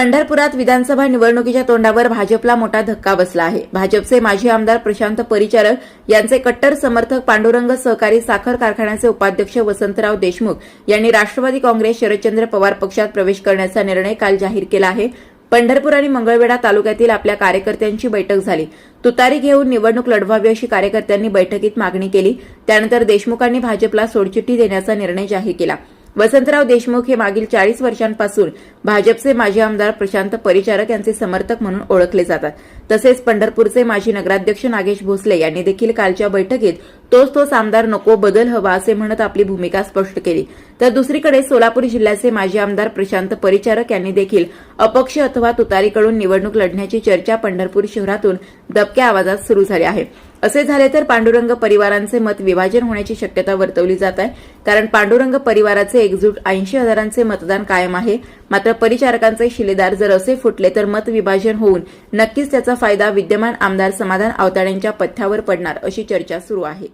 पंढरपुरात विधानसभा निवडणुकीच्या तोंडावर भाजपला मोठा धक्का बसला आहे. भाजपचे माजी आमदार प्रशांत परिचारक यांचे कट्टर समर्थक पांडुरंग सहकारी साखर कारखान्याचे उपाध्यक्ष वसंतराव देशमुख यांनी राष्ट्रवादी काँग्रेस शरदचंद्र पवार पक्षात प्रवेश करण्याचा निर्णय काल जाहीर केला आहे. पंढरपूर आणि मंगळवेढा तालुक्यातील आपल्या कार्यकर्त्यांची बैठक झाली. तुतारी घेऊन निवडणूक लढवावी अशी कार्यकर्त्यांनी बैठकीत मागणी केली. त्यानंतर देशमुखांनी भाजपला सोडचिठ्ठी देण्याचा निर्णय जाहीर केला. वसंतराव देशमुख हे मागील चाळीस वर्षांपासून भाजपचे माजी आमदार प्रशांत परिचारक यांचे समर्थक म्हणून ओळखले जातात. तसेच पंढरपूरचे माजी नगराध्यक्ष नागेश भोसले यांनी देखील कालच्या बैठकीत तोच तोच आमदार नको बदल हवा असे म्हणत आपली भूमिका स्पष्ट केली. तर दुसरीकडे सोलापूर जिल्ह्याचे माजी आमदार प्रशांत परिचारक यांनी देखील अपक्ष अथवा तुतारीकडून निवडणूक लढण्याची चर्चा पंढरपूर शहरातून दबक्या आवाजात सुरू झाली आहे. असे झाले तर पांडुरंग परिवारांचे मत विभाजन होण्याची शक्यता वर्तवली जात आहे. कारण पांडुरंग परिवाराचे एकजूट ऐंशी हजारांचे मतदान कायम आहे. मात्र परिचारकांचे शिलेदार जर असे फुटले तर मत विभाजन होऊन नक्कीच त्याचा फायदा विद्यमान आमदार समाधान आवताड्यांच्या पथ्यावर पडणार अशी चर्चा सुरू आहे.